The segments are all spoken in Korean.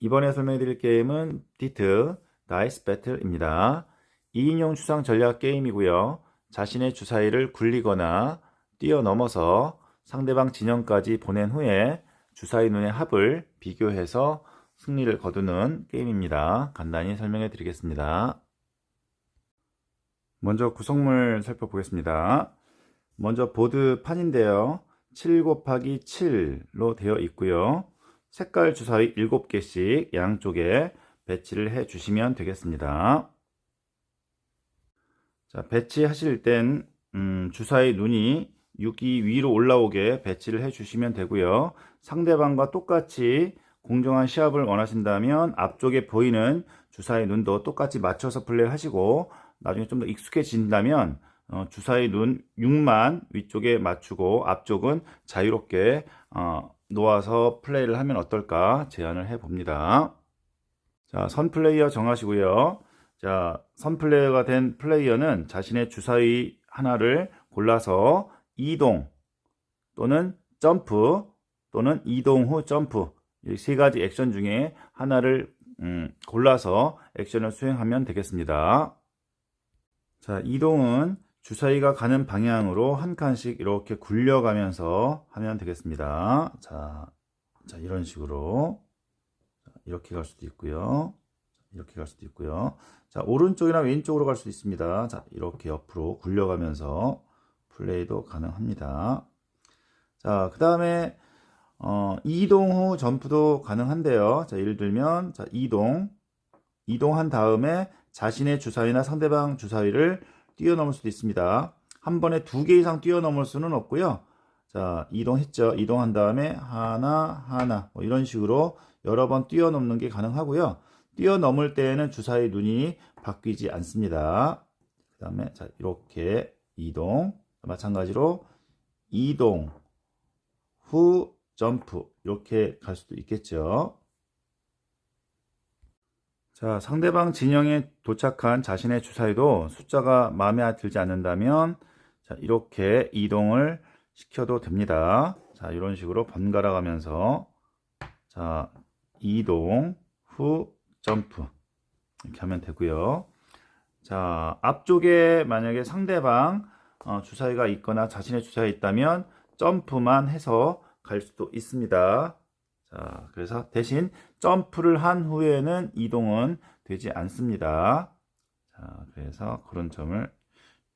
이번에 설명해 드릴 게임은 디트 다이스 배틀입니다. 2인용 추상 전략 게임이고요. 자신의 주사위를 굴리거나 뛰어넘어서 상대방 진영까지 보낸 후에 주사위 눈의 합을 비교해서 승리를 거두는 게임입니다. 간단히 설명해 드리겠습니다. 먼저 구성물 살펴보겠습니다. 먼저 보드 판인데요. 7 곱하기 7로 되어 있고요. 색깔 주사위 7개씩 양쪽에 배치를 해 주시면 되겠습니다. 자, 배치하실 땐 음, 주사위 눈이 6이 위로 올라오게 배치를 해 주시면 되고요. 상대방과 똑같이 공정한 시합을 원하신다면 앞쪽에 보이는 주사위 눈도 똑같이 맞춰서 플레이를 하시고 나중에 좀 더 익숙해진다면 어, 주사위 눈 6만 위쪽에 맞추고 앞쪽은 자유롭게 어, 놓아서 플레이를 하면 어떨까 제안을 해 봅니다. 자, 선 플레이어 정하시고요. 자, 선 플레이어가 된 플레이어는 자신의 주사위 하나를 골라서 이동 또는 점프 또는 이동 후 점프 이 세 가지 액션 중에 하나를 음, 골라서 액션을 수행하면 되겠습니다. 자, 이동은 주사위가 가는 방향으로 한 칸씩 이렇게 굴려가면서 하면 되겠습니다. 자, 자 이런 식으로 자, 이렇게 갈 수도 있고요. 이렇게 갈 수도 있고요. 자, 오른쪽이나 왼쪽으로 갈 수도 있습니다. 자, 이렇게 옆으로 굴려가면서 플레이도 가능합니다. 자, 그 다음에 어, 이동 후 점프도 가능한데요. 자, 예를 들면 자, 이동 이동한 다음에 자신의 주사위나 상대방 주사위를 뛰어넘을 수도 있습니다. 한 번에 두 개 이상 뛰어넘을 수는 없고요. 자, 이동했죠. 이동한 다음에 하나, 하나, 뭐 이런 식으로 여러 번 뛰어넘는 게 가능하고요. 뛰어넘을 때에는 주사위 눈이 바뀌지 않습니다. 그 다음에 자, 이렇게 이동, 마찬가지로 이동, 후, 점프, 이렇게 갈 수도 있겠죠. 자, 상대방 진영에 도착한 자신의 주사위도 숫자가 마음에 들지 않는다면 자, 이렇게 이동을 시켜도 됩니다. 자, 이런 식으로 번갈아 가면서 자, 이동 후 점프 이렇게 하면 되고요. 자, 앞쪽에 만약에 상대방 어, 주사위가 있거나 자신의 주사위 있다면 점프만 해서 갈 수도 있습니다. 자, 그래서 대신 점프를 한 후에는 이동은 되지 않습니다. 자, 그래서 그런 점을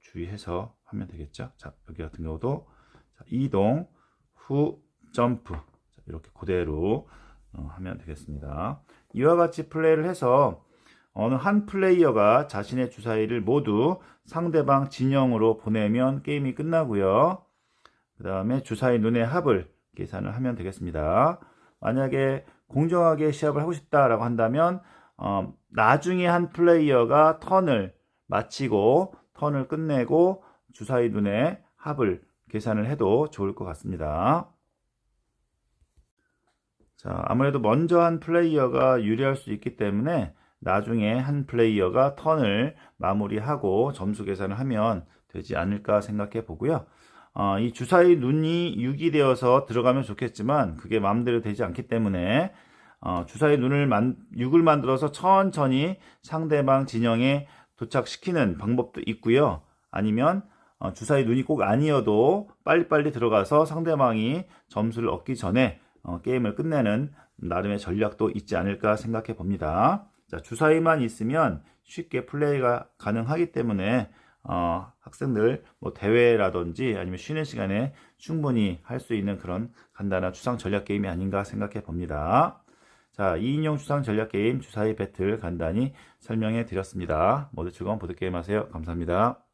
주의해서 하면 되겠죠. 자, 여기 같은 경우도 자, 이동 후 점프 자, 이렇게 그대로 어, 하면 되겠습니다. 이와 같이 플레이를 해서 어느 한 플레이어가 자신의 주사위를 모두 상대방 진영으로 보내면 게임이 끝나고요. 그 다음에 주사위 눈의 합을 계산을 하면 되겠습니다. 만약에 공정하게 시합을 하고 싶다라고 한다면 어, 나중에 한 플레이어가 턴을 마치고 턴을 끝내고 주사위 눈의 합을 계산을 해도 좋을 것 같습니다. 자, 아무래도 먼저 한 플레이어가 유리할 수 있기 때문에 나중에 한 플레이어가 턴을 마무리하고 점수 계산을 하면 되지 않을까 생각해 보고요. 어, 이 주사위 눈이 6이 되어서 들어가면 좋겠지만 그게 마음대로 되지 않기 때문에 어, 주사위 눈을 만, 6을 만들어서 천천히 상대방 진영에 도착시키는 방법도 있고요. 아니면 어, 주사위 눈이 꼭 아니어도 빨리빨리 들어가서 상대방이 점수를 얻기 전에 어, 게임을 끝내는 나름의 전략도 있지 않을까 생각해 봅니다. 자, 주사위만 있으면 쉽게 플레이가 가능하기 때문에 어, 학생들 뭐 대회라든지 아니면 쉬는 시간에 충분히 할 수 있는 그런 간단한 추상 전략 게임이 아닌가 생각해 봅니다. 자, 2인용 추상 전략 게임 주사위 배틀 간단히 설명해 드렸습니다. 모두 즐거운 보드게임 하세요. 감사합니다.